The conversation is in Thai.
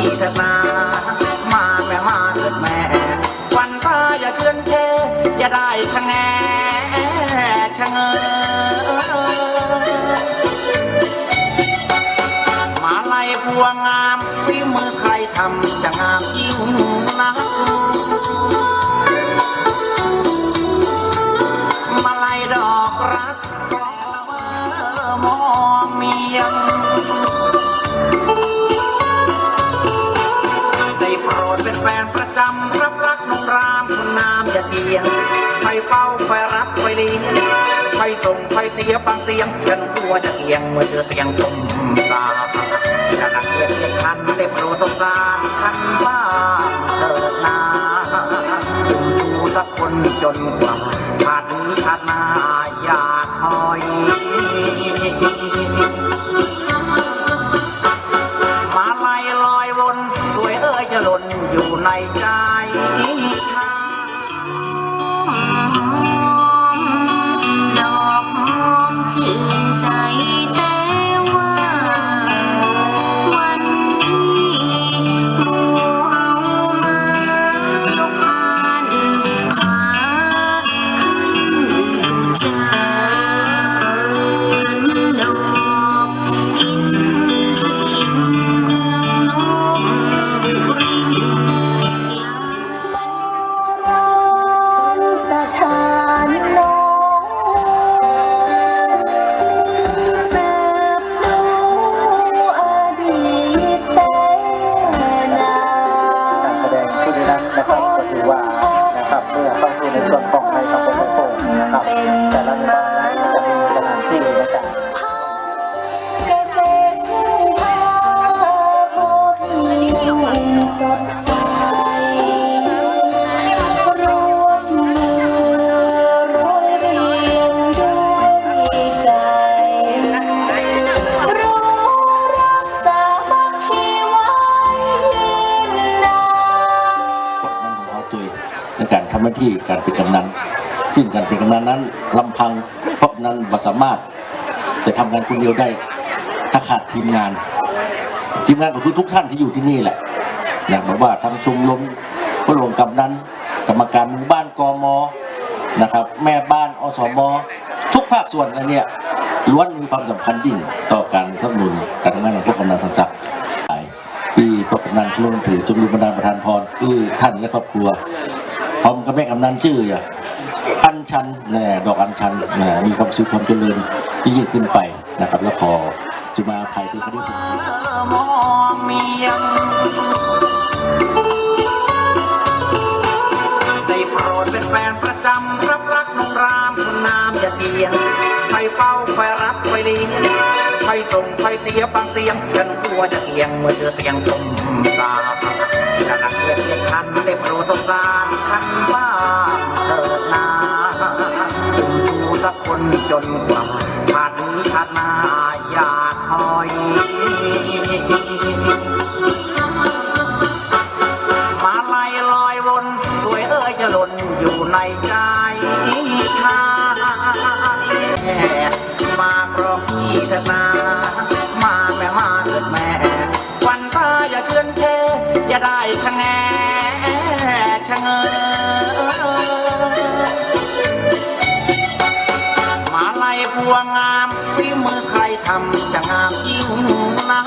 พี่เถิดนามาแม่มาเถิดแม่ วันตาอย่าเกินเทอย่าได้ชะแงชะเงอมาลัยพวงงามฝีมือใครทำจะงามยิ่งนัก ไปรับไปเลี้ยงไปส่งไปเสียฟังเสียงฉันกลัวจะเอียงเมื่อเจอเสียงชมตาจะรักเกียดเกียดคันได้โปรดสงสารคันบ้าเถิดนาถึงดูสักคนจนกว่าชาตินี้ชาน้าอย่าคอยมาลายลอยวนสวยเอ้ยจะหล่นอยู่ในใจ อ ดงชุดนี้นั้นนะครับก็ถือว่านะครับเมื่อเข้าสู่ในส่วนของในตำบลแม่โป่งนะครับแต่ละหมู่บ้านนั้นจะมีสถาน ตัวเองในการทำหน้าที่การเป็นกำนันซึ่งการเป็นกำนันนั้นลำพังเพราะนั้นบ่สามารถจะทำงานคนเดียวได้ ถ้าขาดทีมงาน ทีมงานก็คือทุกท่านที่อยู่ที่นี่แหละอยางแบบว่าทั้งชมรมพระหลวงกำนันกรรมการหมู่บ้านกมนะครับ แม่บ้านอสมทุกภาคส่วนอันเนี้ยล้วนมีความสำคัญยิ่งต่อการสนับสนุนการทำงานของพวกกำนันทั้งสัก ที่พวกกำนันร่วมถือจงมีบรรดาประธานพรคือท่านและครอบครัวพร้อมกับแม่กำนันชื่ออย่างอัญชันแน่ดอกอัญชันแน่มีความสุขความเจริญที่ยิ่งขึ้นไปนะครับ แล้วขอจุมาภัยที่เขาได้ โปรดเป็นแฟนประจำรับรักน้องรามคุณนามอย่าเทียงไปเฝ้าไปรับไปเลี้ยงไปส่งไปเสียฟังเสียงฉันกลัวจะเอียงเมื่อเจอเสียงตมตาจะรักเกียดเกียดคันได้โปรดสงสารคันบ้างเถิดนาคุณดูสักคนจนกว่า ใจชายมาเพราะพี่เถิดนา มาแม่มาเถิดแม่ วันตาอย่าเกินเชอย่าได้ชะแงชะเงอมาไลัยพวงงามฝีมือใครทำจะงามยิ่งนัก